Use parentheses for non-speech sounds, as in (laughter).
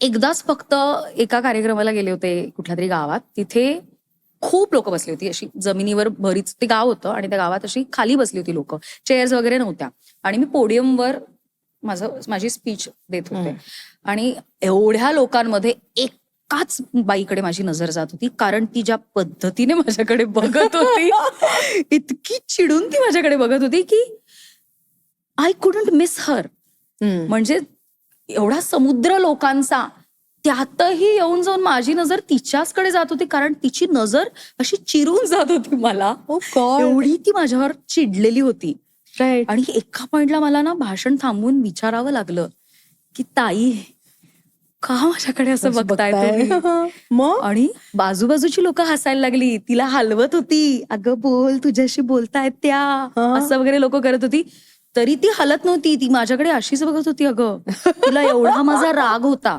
एकदाच फक्त एका कार्यक्रमाला गेले होते कुठल्या तरी गावात. तिथे खूप लोक बसली होती. अशी जमिनीवर बरीच ते गाव होतं आणि त्या गावात अशी खाली बसली होती लोक. चेअर्स वगैरे नव्हत्या. आणि मी पोडियमवर माझं माझी स्पीच देत होते. आणि एवढ्या लोकांमध्ये एकाच बाईकडे माझी नजर जात होती. कारण ती ज्या पद्धतीने माझ्याकडे बघत होती (laughs) इतकी चिडून ती माझ्याकडे बघत होती की आय कुडंट मिस हर. म्हणजे एवढा समुद्र लोकांचा त्यातही येऊन जाऊन माझी नजर तिच्याचकडे जात होती कारण तिची नजर अशी चिरून जात होती मला. Oh. एवढी ती माझ्यावर चिडलेली होती. आणि एका पॉइंटला मला ना भाषण थांबवून विचारावं लागलं की ताई का माझ्याकडे असं बघताय (laughs) मग? आणि बाजूबाजूची लोक हसायला लागली तिला हलवत होती. अगं बोल तुझ्याशी बोलतायत त्या. असं वगैरे लोक करत होती. तरी ती हलत नव्हती. ती माझ्याकडे अशीच बघत होती अगं. तिला एवढा माझा राग होता.